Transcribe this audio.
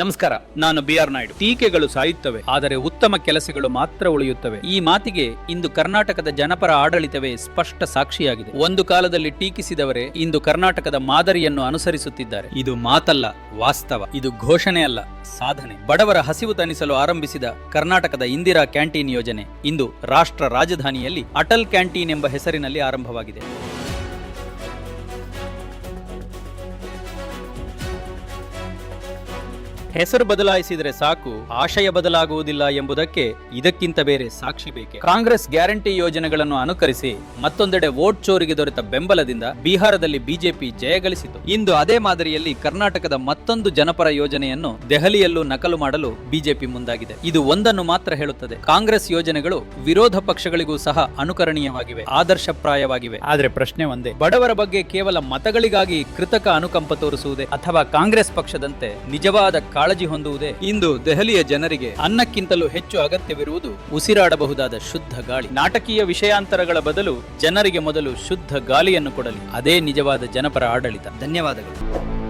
ನಮಸ್ಕಾರ, ನಾನು B R Naidu. ಟೀಕೆಗಳು ಸಾಯುತ್ತವೆ, ಆದರೆ ಉತ್ತಮ ಕೆಲಸಗಳು ಮಾತ್ರ ಉಳಿಯುತ್ತವೆ. ಈ ಮಾತಿಗೆ ಇಂದು ಕರ್ನಾಟಕದ ಜನಪರ ಆಡಳಿತವೇ ಸ್ಪಷ್ಟ ಸಾಕ್ಷಿಯಾಗಿದೆ. ಒಂದು ಕಾಲದಲ್ಲಿ ಟೀಕಿಸಿದವರೇ ಇಂದು ಕರ್ನಾಟಕದ ಮಾದರಿಯನ್ನು ಅನುಸರಿಸುತ್ತಿದ್ದಾರೆ. ಇದು ಮಾತಲ್ಲ, ವಾಸ್ತವ. ಇದು ಘೋಷಣೆ ಅಲ್ಲ, ಸಾಧನೆ. ಬಡವರ ಹಸಿವು ತನಿಸಲು ಆರಂಭಿಸಿದ ಕರ್ನಾಟಕದ ಇಂದಿರಾ ಕ್ಯಾಂಟೀನ್ ಯೋಜನೆ ಇಂದು ರಾಷ್ಟ್ರ ರಾಜಧಾನಿಯಲ್ಲಿ ಅಟಲ್ ಕ್ಯಾಂಟೀನ್ ಎಂಬ ಹೆಸರಿನಲ್ಲಿ ಆರಂಭವಾಗಿದೆ. ಹೆಸರು ಬದಲಾಯಿಸಿದರೆ ಸಾಕು, ಆಶಯ ಬದಲಾಗುವುದಿಲ್ಲ ಎಂಬುದಕ್ಕೆ ಇದಕ್ಕಿಂತ ಬೇರೆ ಸಾಕ್ಷಿ ಬೇಕೆ? ಕಾಂಗ್ರೆಸ್ ಗ್ಯಾರಂಟಿ ಯೋಜನೆಗಳನ್ನು ಅನುಕರಿಸಿ ಮತ್ತೊಂದೆಡೆ ವೋಟ್ ಚೋರಿಗೆ ದೊರೆತ ಬೆಂಬಲದಿಂದ ಬಿಹಾರದಲ್ಲಿ ಬಿಜೆಪಿ ಜಯಗಳಿಸಿತು ಇಂದು ಅದೇ ಮಾದರಿಯಲ್ಲಿ ಕರ್ನಾಟಕದ ಮತ್ತೊಂದು ಜನಪರ ಯೋಜನೆಯನ್ನು ದೆಹಲಿಯಲ್ಲೂ ನಕಲು ಮಾಡಲು ಬಿಜೆಪಿ ಮುಂದಾಗಿದೆ. ಇದು ಒಂದನ್ನು ಮಾತ್ರ ಹೇಳುತ್ತದೆ. ಕಾಂಗ್ರೆಸ್ ಯೋಜನೆಗಳು ವಿರೋಧ ಪಕ್ಷಗಳಿಗೂ ಸಹ ಅನುಕರಣೀಯವಾಗಿವೆ, ಆದರ್ಶಪ್ರಾಯವಾಗಿವೆ. ಆದರೆ ಪ್ರಶ್ನೆ ಒಂದೇ, ಬಡವರ ಬಗ್ಗೆ ಕೇವಲ ಮತಗಳಿಗಾಗಿ ಕೃತಕ ಅನುಕಂಪ ತೋರಿಸುವುದೇ ಅಥವಾ ಕಾಂಗ್ರೆಸ್ ಪಕ್ಷದಂತೆ ನಿಜವಾದ ಕಾಳಜಿ ಹೊಂದುವುದೇ ಇಂದು ದೆಹಲಿಯ ಜನರಿಗೆ ಅನ್ನಕ್ಕಿಂತಲೂ ಹೆಚ್ಚು ಅಗತ್ಯವಿರುವುದು ಉಸಿರಾಡಬಹುದಾದ ಶುದ್ಧ ಗಾಳಿ. ನಾಟಕೀಯ ವಿಷಯಾಂತರಗಳ ಬದಲು ಜನರಿಗೆ ಮೊದಲು ಶುದ್ಧ ಗಾಳಿಯನ್ನು ಕೊಡಲಿ. ಅದೇ ನಿಜವಾದ ಜನಪರ ಆಡಳಿತ. ಧನ್ಯವಾದಗಳು.